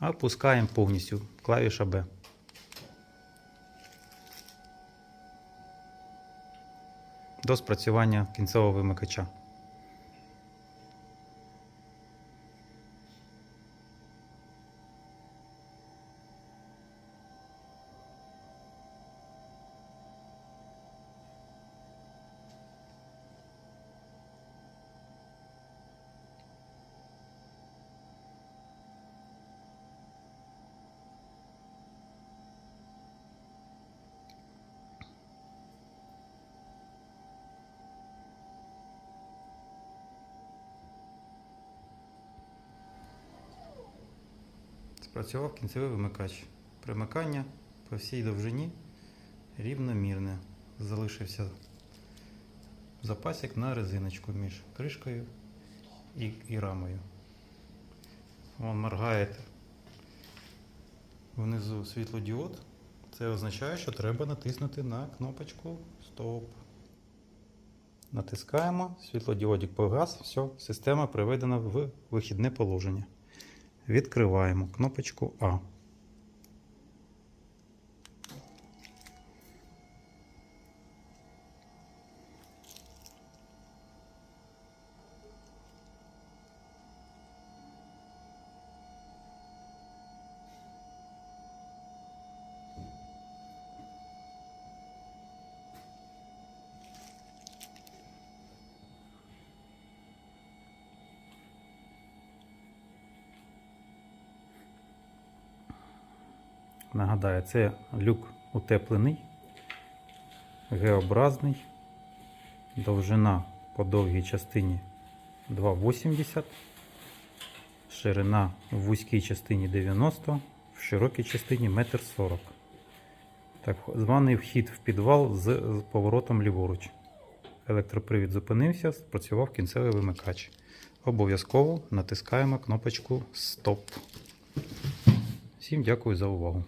а пускаємо повністю клавіша B. До спрацювання кінцевого вимикача. Спрацював кінцевий вимикач. Примикання по всій довжині рівномірне. Залишився запасик на резиночку між кришкою і, і рамою. Вон моргає внизу світлодіод. Це означає, що треба натиснути на кнопочку Стоп. Натискаємо, світлодіодик погас, все, система приведена в вихідне положення. Відкриваємо кнопочку А. Нагадаю, це люк утеплений, Г-образний, довжина по довгій частині 2,80, ширина в вузькій частині 90, в широкій частині 1,40 м. Так званий вхід в підвал з з поворотом ліворуч. Електропривід зупинився, спрацював кінцевий вимикач. Обов'язково натискаємо кнопочку Стоп. Всім дякую за увагу.